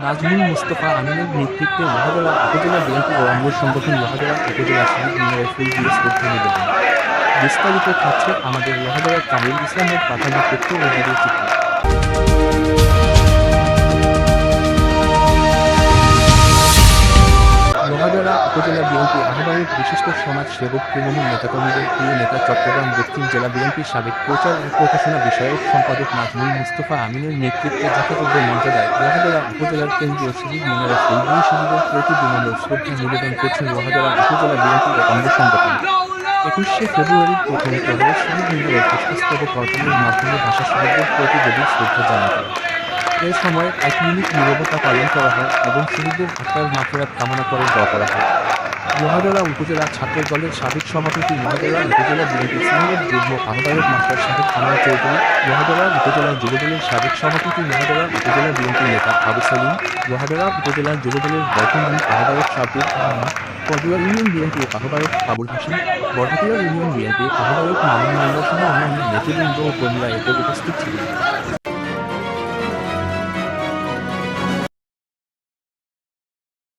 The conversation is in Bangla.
নাজমুল মুস্তফা আমিনের নেতৃত্বে লোহাগড়া উপজেলা বিএনপি ও অঙ্গ সংগঠন লোহাগড়া উপজেলা নিবেদন। বিস্তারিত থাকছে আমাদের লোহাগড়া কামিল ইসলামের প্রাথমিক তথ্য ও ভিডিও চিত্র। উপজেলা বিএনপি আহ্বায়ক, বিশিষ্ট সমাজ সেবক তৃণমূল নেতাকর্মীদের প্রিয় নেতা চট্টগ্রাম, দক্ষিণ জেলা বিএনপির সাবেক প্রচার ও প্রকাশনা বিষয়ক সম্পাদক নাজমুল মুস্তফা আমিনের নেতৃত্বে যথাযোগ্য মর্যাদায় লোহাগড়া উপজেলার কেন্দ্রীয় শহীদ মিনারে ফুলগুলি শহীদের প্রতি বিনম্র শ্রদ্ধা নিবেদন করছেন লোহাগড়া উপজেলা বিএনপি ও অঙ্গ সংগঠন। একুশে ফেব্রুয়ারির প্রথম প্রহরে শহীদ মিনারে পুষ্পস্তবক অর্পণের মাধ্যমে ভাষা শহীদদের প্রতি গভীর শ্রদ্ধা হয় এ সময় এক মিনিট নীরবতা পালন করা হয় এবং শহীদদের আত্মার মাফেরাত কামনা করে দোয়া করা হয়। লোহাগড়া উপজেলা ছাত্র দলের সাবেক সভাপতি লোহাগড়া উপজেলা বিএনপি সিনিয়র যুগ্ম আহ্বায়ক মাস্টার সাহেব আনোয়ার চৌধুরী লোহাগড়া উপজেলা যুবদলের সাবেক সভাপতি লোহাগড়া উপজেলা বিএনপি নেতা আবু সালিম লোহাগড়া উপজেলা যুবদলের বর্তমান আহ্বায়ক সাব্বির রহমান পটুয়া ইউনিয়ন বিএনপি আহ্বায়ক আবুল হাসিম বরহাটিয়া ইউনিয়ন বিএনপি আহ্বায়ক মামুন মোল্লা সহ অন্যান্য নেতৃবৃন্দ ও কর্মীরা এতে উপস্থিত ছিলেন।